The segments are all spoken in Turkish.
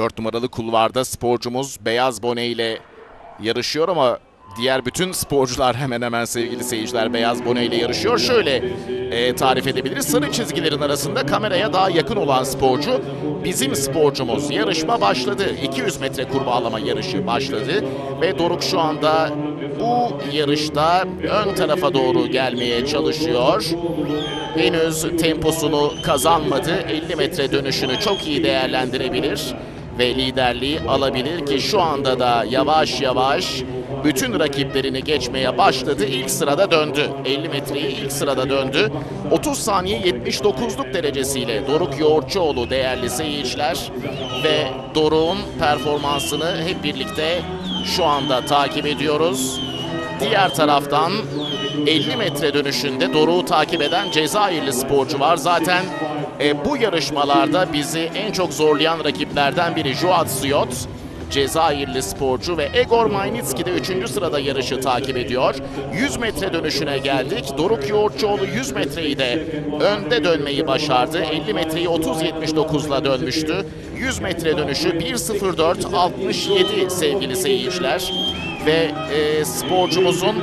4 numaralı kulvarda sporcumuz beyaz bone ile yarışıyor ama diğer bütün sporcular hemen hemen sevgili seyirciler beyaz bone ile yarışıyor. Şöyle e, tarif edebiliriz. Sarı çizgilerin arasında kameraya daha yakın olan sporcu bizim sporcumuz. Yarışma başladı. 200 metre kurbağalama yarışı başladı ve Doruk şu anda bu yarışta ön tarafa doğru gelmeye çalışıyor. Henüz temposunu kazanmadı. 50 metre dönüşünü çok iyi değerlendirebilir ve liderliği alabilir ki şu anda da yavaş yavaş bütün rakiplerini geçmeye başladı. İlk sırada döndü. 50 metreyi ilk sırada döndü. 30 saniye 79'luk derecesiyle Doruk Yoğurtçuoğlu değerli seyirciler ve Doruk'un performansını hep birlikte şu anda takip ediyoruz. Diğer taraftan 50 metre dönüşünde Doruk'u takip eden Cezayirli sporcu var. Zaten e, bu yarışmalarda bizi en çok zorlayan rakiplerden biri Joat Siyot. Cezayirli sporcu ve Egor Maynitski de 3. sırada yarışı takip ediyor. 100 metre dönüşüne geldik. Doruk Yoğurtçuoğlu 100 metreyi de önde dönmeyi başardı. 50 metreyi 30.79'la dönmüştü. 100 metre dönüşü 1.04.67 sevgili seyirciler. Ve e, sporcumuzun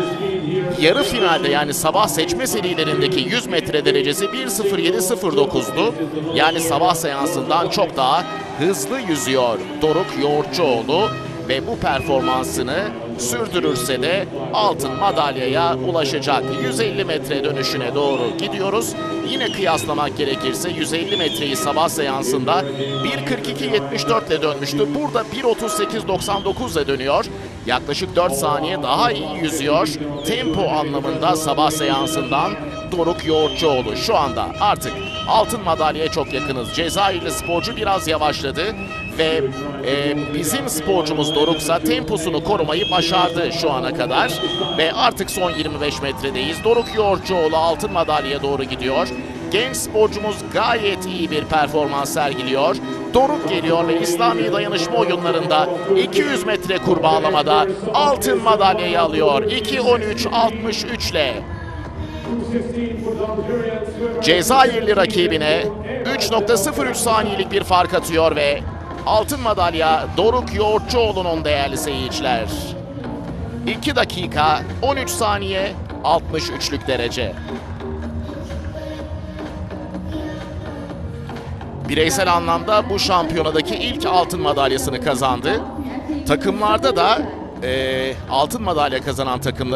yarı finalde yani sabah seçme serilerindeki 100 metre derecesi 1.07.09'du. Yani sabah seansından çok daha hızlı yüzüyor Doruk Yoğurtçuoğlu ve bu performansını sürdürürse de altın madalyaya ulaşacak. 150 metre dönüşüne doğru gidiyoruz. Yine kıyaslamak gerekirse 150 metreyi sabah seansında 1.42.74 ile dönmüştü. Burada 1.38.99 ile dönüyor. Yaklaşık 4 saniye daha iyi yüzüyor. Tempo anlamında sabah seansından Doruk Yoğurtçuoğlu şu anda artık altın madalyaya çok yakınız. Cezayirli sporcu biraz yavaşladı ve e, bizim sporcumuz Doruksa temposunu korumayı başardı şu ana kadar ve artık son 25 metredeyiz. Doruk Yoğurtçuoğlu altın madalyaya doğru gidiyor. Genç sporcumuz gayet iyi bir performans sergiliyor. Doruk geliyor ve İslami dayanışma oyunlarında 200 metre kurbağalamada altın madalyayı alıyor. 2.13.63 ile. Cezayirli rakibine 3.03 saniyelik bir fark atıyor ve altın madalya Doruk Yoğurtçuoğlu'nun değerli seyirciler. 2 dakika 13 saniye 63'lük derece. Bireysel anlamda bu şampiyonadaki ilk altın madalyasını kazandı. Takımlarda da eee, altın madalya kazanan takımlar